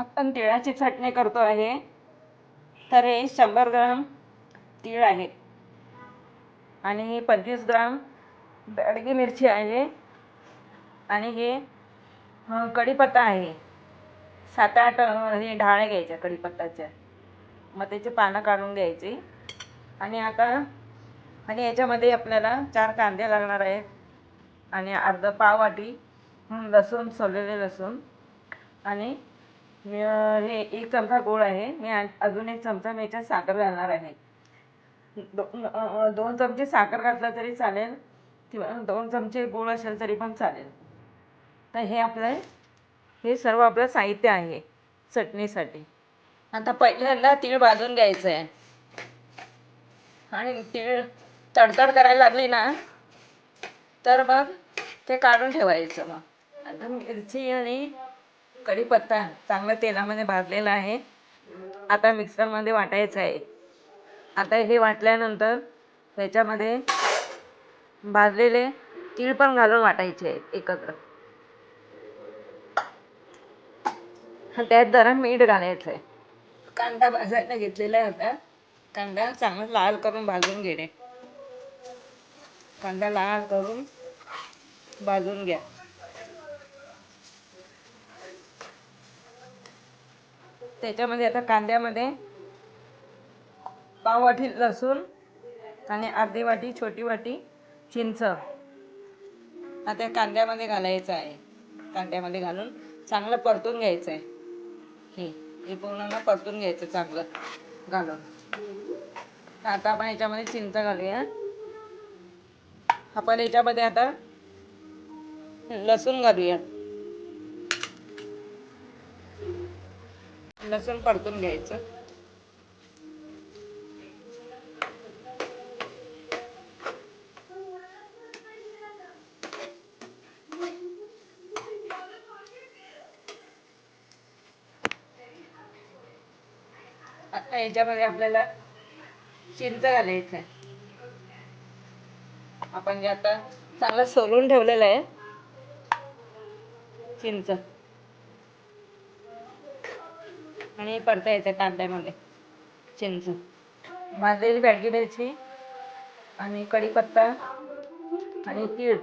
आपण तिळाची चटणी करतो आहे. तर हे शंभर ग्राम तीळ आहेत आणि हे पंचवीस ग्राम बेडगी मिरची आहे. आणि हे कढीपत्ता आहे. सात आठ हे ढाळ्या घ्यायच्या कढीपत्ताच्या मग त्याची पानं काढून घ्यायची. आणि आता आणि याच्यामध्ये आपल्याला चार कांदे लागणार आहेत. आणि अर्धा पाव वाटी लसूण सोललेले लसूण. आणि हे एक चमचा गूळ आहे. मी आ- अजून एक चमचा मी याच्यात साखर घालणार आहे. दोन दोन चमचे साखर घातला तरी चालेल किंवा दोन चमचे गूळ असेल तरी पण चालेल. तर हे आपलं हे सर्व आपलं साहित्य आहे चटणीसाठी. आता पहिल्यांदा तीळ भाजून घ्यायचं आहे आणि तीळ तडतड करायला लागली ना तर मग ते काढून ठेवायचं मग. आता मिरची आणि कढीपत्ता चांगला तेलामध्ये भाजलेला आहे. आता मिक्सरमध्ये वाटायचं आहे. आता हे वाटल्यानंतर त्याच्यामध्ये भाजलेले तीळ पण घालून वाटायचे आहेत एकत्र. त्यात जरा मीठ घालायचं आहे कांदा भाजायला घेतलेला आहे आता. कांदा चांगला लाल करून भाजून घेणे. कांदा लाल करून भाजून घ्या. त्याच्यामध्ये आता कांद्यामध्ये पाव वाटी लसूण आणि अर्धी वाटी छोटी वाटी चिंच. आता कांद्यामध्ये घालायचं आहे. कांद्यामध्ये घालून चांगलं परतून घ्यायचं आहे हे हे पूर्ण परतून घ्यायचं चांगलं घालून. आता आपण याच्यामध्ये चिंच घालूया. आपण याच्यामध्ये आता लसूण घालूया. लसूण परतून घ्यायचं. आता याच्यामध्ये आपल्याला चिंच घालायचं आहे. आपण जे आता चांगलं सोलून ठेवलेलं आहे. चिंच. आणि हे परतायचं कांद्यामध्ये चिंच. भाजलेली बॅडगी मिरची आणि कढीपत्ता आणि तीळ.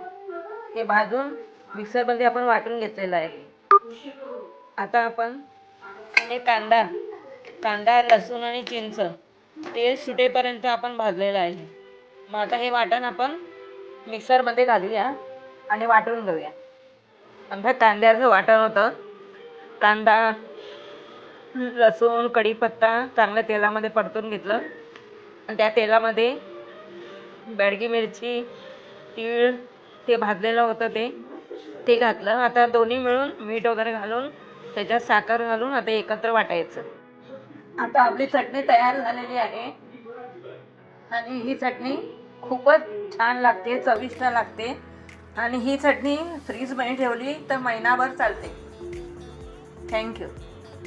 हे भाजून मिक्सरमध्ये आपण वाटून घेतलेलं आहे. आता आपण हे कांदा कांदा लसूण आणि चिंच तेल सुटेपर्यंत आपण भाजलेलं आहे. मग आता हे वाटण आपण मिक्सरमध्ये घालूया आणि वाटून घेऊया. आमच्या कांद्याचं वाटण होतं. कांदा लसूण कढीपत्ता चांगल्या तेलामध्ये परतून घेतलं. आणि त्या तेलामध्ये बॅडगी मिरची तीळ ते भाजलेलं होतं ते ते घातलं. आता दोन्ही मिळून मीठ वगैरे घालून त्याच्यात साखर घालून आता एकत्र वाटायचं. आता आपली चटणी तयार झालेली आहे. आणि ही चटणी खूपच छान लागते चविष्ट लागते. आणि ही चटणी फ्रीजमध्ये ठेवली तर महिनाभर चालते. थँक्यू